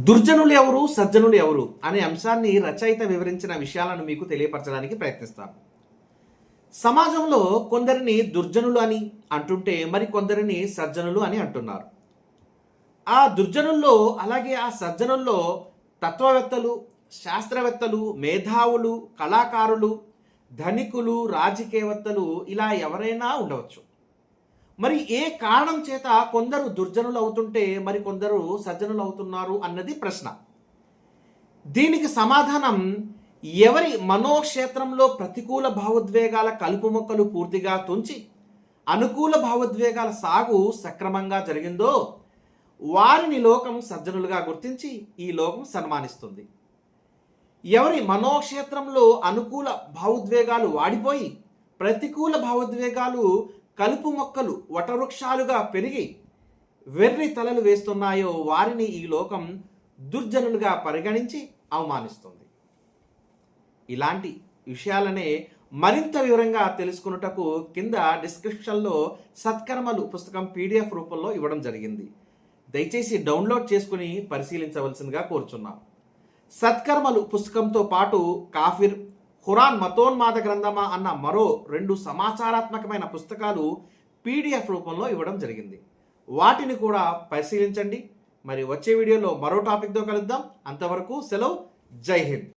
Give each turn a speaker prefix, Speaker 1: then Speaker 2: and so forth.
Speaker 1: దుర్జనులు ఎవరు? సజ్జనులు ఎవరు? అనే అంశాన్ని రచయిత వివరించిన విషయాలను మీకు తెలియపరచడానికి ప్రయత్నిస్తాను. సమాజంలో కొందరిని దుర్జనులు అని అంటుంటే మరి కొందరిని సజ్జనులు అని అంటున్నారు. ఆ దుర్జనుల్లో అలాగే ఆ సజ్జనుల్లో తత్వవేత్తలు శాస్త్రవేత్తలు మేధావులు కళాకారులు ధనికులు రాజకీయవేత్తలు ఇలా ఎవరైనా ఉండవచ్చు. మరి ఏ కారణం చేత కొందరు దుర్జనులు అవుతుంటే మరి కొందరు సజ్జనులు అవుతున్నారు అన్నది ప్రశ్న. దీనికి సమాధానం ఎవరి మనోక్షేత్రంలో ప్రతికూల భావోద్వేగాల కలుపు మొక్కలు పూర్తిగా తుంచి అనుకూల భావోద్వేగాల సాగు సక్రమంగా జరిగిందో వారిని లోకం సజ్జనులుగా గుర్తించి ఈ లోకం సన్మానిస్తుంది. ఎవరి మనోక్షేత్రంలో అనుకూల భావోద్వేగాలు వాడిపోయి ప్రతికూల భావోద్వేగాలు కలుపు మొక్కలు వటవృక్షాలుగా పెరిగి వెర్రి తలలు వేస్తున్నాయో వారిని ఈ లోకం దుర్జనులుగా పరిగణించి అవమానిస్తుంది. ఇలాంటి విషయాలనే మరింత వివరంగా తెలుసుకున్నటకు కింద డిస్క్రిప్షన్లో సత్కర్మలు పుస్తకం పీడిఎఫ్ రూపంలో ఇవ్వడం జరిగింది. దయచేసి డౌన్లోడ్ చేసుకుని పరిశీలించవలసిందిగా కోరుచున్నాం. సత్కర్మలు పుస్తకంతో పాటు కాఫిర్ ఖురాన్ మతోన్మాద గ్రంథమా అన్న మరో రెండు సమాచారాత్మకమైన పుస్తకాలు పీడిఎఫ్ రూపంలో ఇవ్వడం జరిగింది. వాటిని కూడా పరిశీలించండి. మరి వచ్చే వీడియోలో మరో టాపిక్తో కలుద్దాం. అంతవరకు సెలవు. జై హింద్.